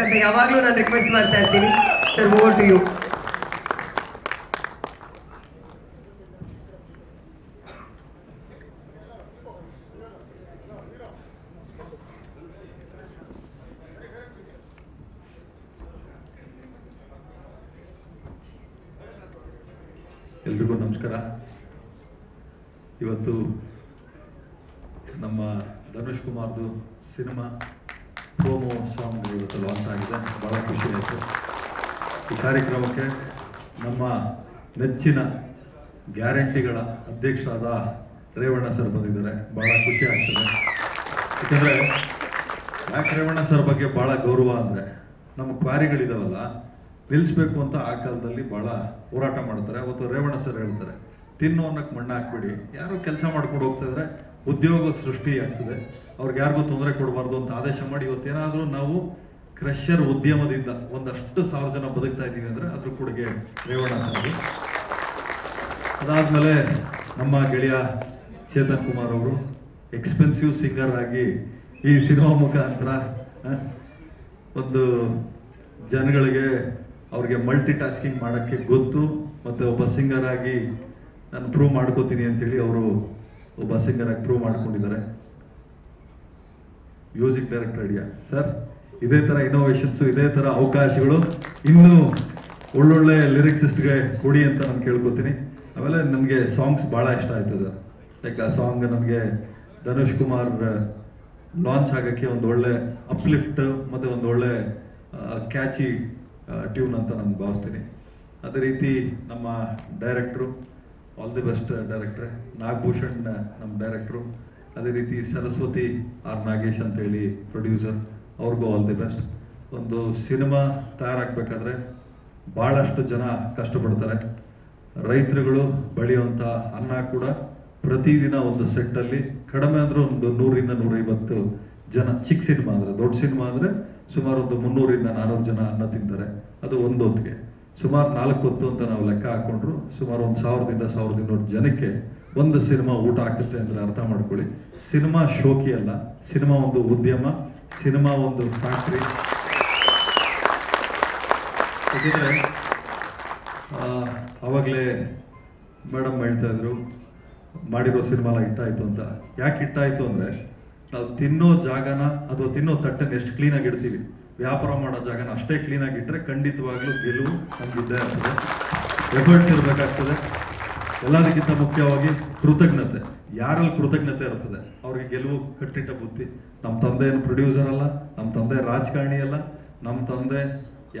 ಮಾಡ್ಬೇಕಂತ ಯಾವಾಗಲೂ ನಾನು ರಿಕ್ವೆಸ್ಟ್ ಮಾಡ್ತಾ ಇರ್ತೀನಿ. ಸರ್ ಓವರ್ ಟು ಯು ಎಲ್ರಿಗೂ ನಮಸ್ಕಾರ. ಇವತ್ತು ನಮ್ಮ ಧನುಷ್ ಕುಮಾರ್ದು ಸಿನಿಮಾ ಪ್ರೋಮೋ ಸಾಂಗ್ ಇವತ್ತು ಲಾಂಚ್ ಆಗಿದೆ ಭಾಳ ಖುಷಿ ಆಯಿತು ಈ ಕಾರ್ಯಕ್ರಮಕ್ಕೆ ನಮ್ಮ ನೆಚ್ಚಿನ ಗ್ಯಾರಂಟಿಗಳ ಅಧ್ಯಕ್ಷರಾದ ರೇವಣ್ಣ ಸರ್ ಬಂದಿದ್ದಾರೆ. ಭಾಳ ಖುಷಿ ಆಗ್ತದೆ. ಯಾಕಂದರೆ ಯಾಕೆ ರೇವಣ್ಣ ಸರ್ ಬಗ್ಗೆ ಭಾಳ ಗೌರವ ಅಂದರೆ ನಮ್ಮ ಕ್ವಾರಿಗಳಿದಾವಲ್ಲ ನಿಲ್ಲಿಸ್ಬೇಕು ಅಂತ ಆ ಕಾಲದಲ್ಲಿ ಭಾಳ ಹೋರಾಟ ಮಾಡ್ತಾರೆ. ಅವತ್ತು ರೇವಣ್ಣ ಸರ್ ಹೇಳ್ತಾರೆ ತಿನ್ನೋ ಅನ್ನಕ್ಕೆ ಮಣ್ಣು ಹಾಕ್ಬಿಡಿ ಯಾರೋ ಕೆಲಸ ಮಾಡ್ಕೊಂಡು ಹೋಗ್ತಾ ಇದ್ರೆ ಉದ್ಯೋಗ ಸೃಷ್ಟಿ ಆಗ್ತದೆ. ಅವ್ರಿಗೆ ಯಾರಿಗೂ ತೊಂದರೆ ಕೊಡಬಾರ್ದು ಅಂತ ಆದೇಶ ಮಾಡಿ ಇವತ್ತೇನಾದರೂ ನಾವು ಕ್ರಷರ್ ಉದ್ಯಮದಿಂದ ಒಂದಷ್ಟು ಸಾವಿರ ಜನ ಬದುಕ್ತಾ ಇದ್ದೀವಿ ಅಂದರೆ ಅದ್ರ ಕೊಡುಗೆ ರೇವಣ್ಣ ಸರ್ ಅದಾದಮೇಲೆ ನಮ್ಮ ಗೆಳೆಯ ಚೇತನ್ ಕುಮಾರ್ ಅವರು ಎಕ್ಸ್ಪೆನ್ಸಿವ್ ಸಿಂಗರ್ ಆಗಿ ಈ ಸಿನಿಮಾ ಮುಖಾಂತರ ಒಂದು ಜನಗಳಿಗೆ ಅವ್ರಿಗೆ ಮಲ್ಟಿ ಟಾಸ್ಕಿಂಗ್ ಮಾಡೋಕ್ಕೆ ಗೊತ್ತು, ಮತ್ತು ಒಬ್ಬ ಸಿಂಗರ್ ಆಗಿ ನಾನು ಪ್ರೂವ್ ಮಾಡ್ಕೋತೀನಿ ಅಂತೇಳಿ ಅವರು ಒಬ್ಬ ಸಿಂಗರ್ ಆಗಿ ಪ್ರೂವ್ ಮಾಡ್ಕೊಂಡಿದ್ದಾರೆ. ಮ್ಯೂಸಿಕ್ ಡೈರೆಕ್ಟರ್ ಐಡಿಯಾ ಸರ್ ಇದೇ ಥರ ಇನೋವೇಷನ್ಸು ಇದೇ ಥರ ಅವಕಾಶಗಳು ಇನ್ನೂ ಒಳ್ಳೊಳ್ಳೆ ಲಿರಿಕ್ಸಿಸ್ಟ್ಗೆ ಕೊಡಿ ಅಂತ ನಾನು ಕೇಳ್ಕೊತೀನಿ. ಆಮೇಲೆ ನನಗೆ ಸಾಂಗ್ಸ್ ಭಾಳ ಇಷ್ಟ ಆಯ್ತು ಸರ್ ಲೈಕ್ ಆ ಸಾಂಗ್ ನಮಗೆ ಧನುಷ್ ಕುಮಾರ್ ಲಾಂಚ್ ಆಗೋಕ್ಕೆ ಒಂದು ಒಳ್ಳೆ ಅಪ್ಲಿಫ್ಟ್ ಮತ್ತು ಒಂದು ಒಳ್ಳೆ ಕ್ಯಾಚಿ ಟ್ಯೂನ್ ಅಂತ ನಾನು ಭಾವಿಸ್ತೀನಿ. ಅದೇ ರೀತಿ ನಮ್ಮ ಡೈರೆಕ್ಟ್ರು ಆಲ್ ದಿ ಬೆಸ್ಟ್ ಡೈರೆಕ್ಟ್ರೆ ನಾಗಭೂಷಣ್ ನಮ್ಮ ಡೈರೆಕ್ಟ್ರು ಅದೇ ರೀತಿ ಸರಸ್ವತಿ ಆರ್ ನಾಗೇಶ್ ಅಂತ ಹೇಳಿ ಪ್ರೊಡ್ಯೂಸರ್ ಅವ್ರಿಗೂ ಆಲ್ ದಿ ಬೆಸ್ಟ್ ಒಂದು ಸಿನಿಮಾ ತಯಾರಾಗಬೇಕಾದ್ರೆ ಭಾಳಷ್ಟು ಜನ ಕಷ್ಟಪಡ್ತಾರೆ. ರೈತರುಗಳು ಬೆಳೆಯುವಂಥ ಅನ್ನ ಕೂಡ ಪ್ರತಿದಿನ ಒಂದು ಸೆಟ್ಟಲ್ಲಿ ಕಡಿಮೆ ಅಂದರೆ ಒಂದು ನೂರಿಂದ ನೂರೈವತ್ತು ಜನ, ಚಿಕ್ಕ ಸಿನಿಮಾ ಅಂದರೆ, ದೊಡ್ಡ ಸಿನಿಮಾ ಅಂದರೆ ಸುಮಾರು ಒಂದು ಮುನ್ನೂರಿಂದ ನಾನ್ನೂರು ಜನ ಅನ್ನ ತಿಂತಾರೆ. ಅದು ಒಂದು ಹೊತ್ತಿಗೆ ಸುಮಾರು ನಾಲ್ಕು ಹೊತ್ತು ಅಂತ ನಾವು ಲೆಕ್ಕ ಹಾಕೊಂಡ್ರು. ಸುಮಾರು ಒಂದು ಸಾವಿರದಿಂದ ಸಾವಿರದ ಇನ್ನೂರು ಜನಕ್ಕೆ ಒಂದು ಸಿನಿಮಾ ಊಟ ಹಾಕುತ್ತೆ ಅಂತ ಅರ್ಥ ಮಾಡ್ಕೊಳ್ಳಿ. ಸಿನಿಮಾ ಶೋಕಿ ಅಲ್ಲ, ಸಿನಿಮಾ ಒಂದು ಉದ್ಯಮ, ಸಿನಿಮಾ ಒಂದು ಫ್ಯಾಕ್ಟ್ರಿ ಆವಾಗಲೇ ಮೇಡಮ್ ಹೇಳ್ತಾ ಇದ್ರು, ಮಾಡಿರೋ ಸಿನಿಮಾ ಇಟ್ಟಾಯ್ತು ಅಂತ. ಯಾಕೆ ಇಟ್ಟಾಯ್ತು ಅಂದರೆ, ನಾವು ತಿನ್ನೋ ಜಾಗನ ಅಥವಾ ತಿನ್ನೋ ತಟ್ಟನ್ನು ಎಷ್ಟು ಕ್ಲೀನಾಗಿ ಇಡ್ತೀವಿ. ವ್ಯಾಪಾರ ಮಾಡೋ ಜಾಗನ ಅಷ್ಟೇ ಕ್ಲೀನಾಗಿ ಇಟ್ಟರೆ ಖಂಡಿತವಾಗ್ಲೂ ಗೆಲುವು ನಮ್ಗಿದ್ದೇ ಆಗ್ತದೆ ಎಫರ್ಟ್ಸ್ ಇರಬೇಕಾಗ್ತದೆ. ಎಲ್ಲದಕ್ಕಿಂತ ಮುಖ್ಯವಾಗಿ ಕೃತಜ್ಞತೆ. ಯಾರಲ್ಲಿ ಕೃತಜ್ಞತೆ ಇರ್ತದೆ? ಅವ್ರಿಗೆ ಗೆಲುವು ಕಟ್ಟಿಟ್ಟ ಬುದ್ಧಿ. ನಮ್ಮ ತಂದೆ ಏನು ಪ್ರೊಡ್ಯೂಸರ್ ಅಲ್ಲ ನಮ್ಮ ತಂದೆ ರಾಜಕಾರಣಿ ಅಲ್ಲ ನಮ್ಮ ತಂದೆ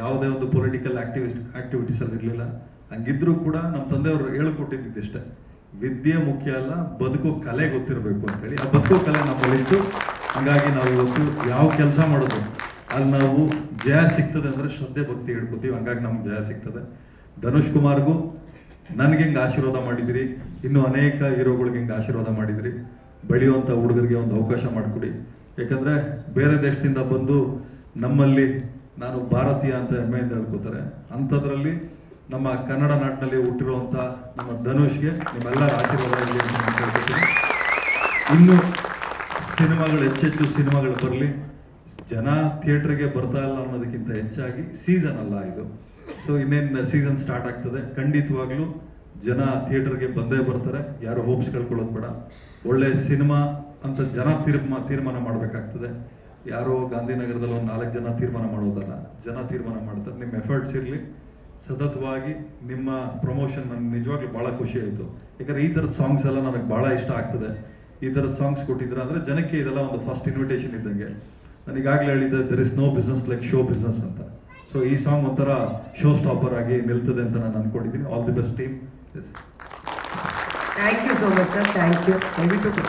ಯಾವುದೇ ಒಂದು ಪೊಲಿಟಿಕಲ್ ಆಕ್ಟಿವಿಸ್ಟ್ ಆಕ್ಟಿವಿಟೀಸ್ ಅಲ್ಲಿ ಇರಲಿಲ್ಲ. ಹಂಗಿದ್ರು ಕೂಡ ನಮ್ಮ ತಂದೆಯವರು ಹೇಳ್ಕೊಟ್ಟಿದ್ದಿದ್ದಿಷ್ಟೇ ವಿದ್ಯೆ ಮುಖ್ಯ ಅಲ್ಲ, ಬದುಕೋ ಕಲೆ ಗೊತ್ತಿರಬೇಕು ಅಂತೇಳಿ. ಆ ಬದುಕೋ ಕಲೆ ನಮ್ಮಲ್ಲಿತ್ತು. ಹಂಗಾಗಿ ನಾವು ಇವತ್ತು ಯಾವ ಕೆಲಸ ಮಾಡೋದು ಅಲ್ಲಿ ನಾವು ಜಯ ಸಿಗ್ತದೆ ಅಂದ್ರೆ ಶ್ರದ್ಧೆ, ಭಕ್ತಿ ಹೇಳ್ಕೊತೀವಿ. ಹಂಗಾಗಿ ನಮ್ಗೆ ಜಯ ಸಿಗ್ತದೆ. ಧನುಷ್ ಕುಮಾರ್ಗೂ ನನಗೆ ಹಿಂಗೆ ಆಶೀರ್ವಾದ ಮಾಡಿದಿರಿ. ಇನ್ನು ಅನೇಕ ಹೀರೋಗಳಿಗೆ ಹಿಂಗೆ ಆಶೀರ್ವಾದ ಮಾಡಿದಿರಿ. ಬೆಳೆಯುವಂಥ ಹುಡುಗರಿಗೆ ಒಂದು ಅವಕಾಶ ಮಾಡಿಕೊಡಿ. ಯಾಕಂದ್ರೆ ಬೇರೆ ದೇಶದಿಂದ ಬಂದು ನಮ್ಮಲ್ಲಿ ನಾನು ಭಾರತೀಯ ಅಂತ ಹೆಮ್ಮೆಯಿಂದ ಹೇಳ್ಕೊತಾರೆ. ಅಂಥದ್ರಲ್ಲಿ ನಮ್ಮ ಕನ್ನಡ ನಾಟಿನಲ್ಲಿ ಹುಟ್ಟಿರುವಂಥ ನಮ್ಮ ಧನುಷ್ಗೆ ನಿಮ್ಮೆಲ್ಲ ಆಶೀರ್ವಾದ ಇನ್ನು ಸಿನಿಮಾಗಳು, ಹೆಚ್ಚೆಚ್ಚು ಸಿನಿಮಾಗಳು ಬರಲಿ. ಜನ ಥಿಯೇಟರ್ಗೆ ಬರ್ತಾ ಇಲ್ಲ ಅನ್ನೋದಕ್ಕಿಂತ ಹೆಚ್ಚಾಗಿ ಸೀಸನ್ ಅಲ್ಲ ಇದು. ಸೊ ಇನ್ನೇನು ಸೀಸನ್ ಸ್ಟಾರ್ಟ್ ಆಗ್ತದೆ? ಖಂಡಿತವಾಗ್ಲೂ ಜನ ಥಿಯೇಟರ್ಗೆ ಬಂದೇ ಬರ್ತಾರೆ. ಯಾರು ಹೋಪ್ಸ್ ಕಳ್ಕೊಳ್ಳೋದು ಬೇಡ. ಒಳ್ಳೆ ಸಿನಿಮಾ ಅಂತ ಜನ ತೀರ್ಮಾ, ತೀರ್ಮಾನ ಮಾಡಬೇಕಾಗ್ತದೆ. ಯಾರೋ ಗಾಂಧಿನಗರದಲ್ಲಿ ಒಂದು ನಾಲ್ಕು ಜನ ತೀರ್ಮಾನ ಮಾಡೋದಲ್ಲ, ಜನ ತೀರ್ಮಾನ ಮಾಡ್ತಾರೆ. ನಿಮ್ಮ ಎಫರ್ಟ್ಸ್ ಇರಲಿ. ಸತತವಾಗಿ ನಿಮ್ಮ ಪ್ರಮೋಷನ್ ನನಗೆ ನಿಜವಾಗ್ಲೂ ಭಾಳ ಖುಷಿ ಆಯಿತು. ಯಾಕಂದ್ರೆ ಈ ಥರದ ಸಾಂಗ್ಸ್ ಎಲ್ಲ ನನಗೆ ಭಾಳ ಇಷ್ಟ ಆಗ್ತದೆ. ಈ ಥರದ ಸಾಂಗ್ಸ್ ಕೊಟ್ಟಿದ್ರೆ ಅಂದರೆ ಜನಕ್ಕೆ ಇದೆಲ್ಲ ಒಂದು ಫಸ್ಟ್ ಇನ್ವಿಟೇಷನ್ ಇದ್ದಂಗೆ. ನಾನು ಹೇಳಿದ್ದೆ there is no business like show business ಅಂತ. ಸೊ ಈ ಸಾಂಗ್ ಒಂಥರ ಶೋ ಸ್ಟಾಪರ್ ಆಗಿ ನಿಲ್ತದೆ ಅಂತ ನಾನು ಅನ್ಕೊಂಡಿದ್ದೀನಿ. All the best team thank you so much sir thank you ದಯವಿಟ್ಟು.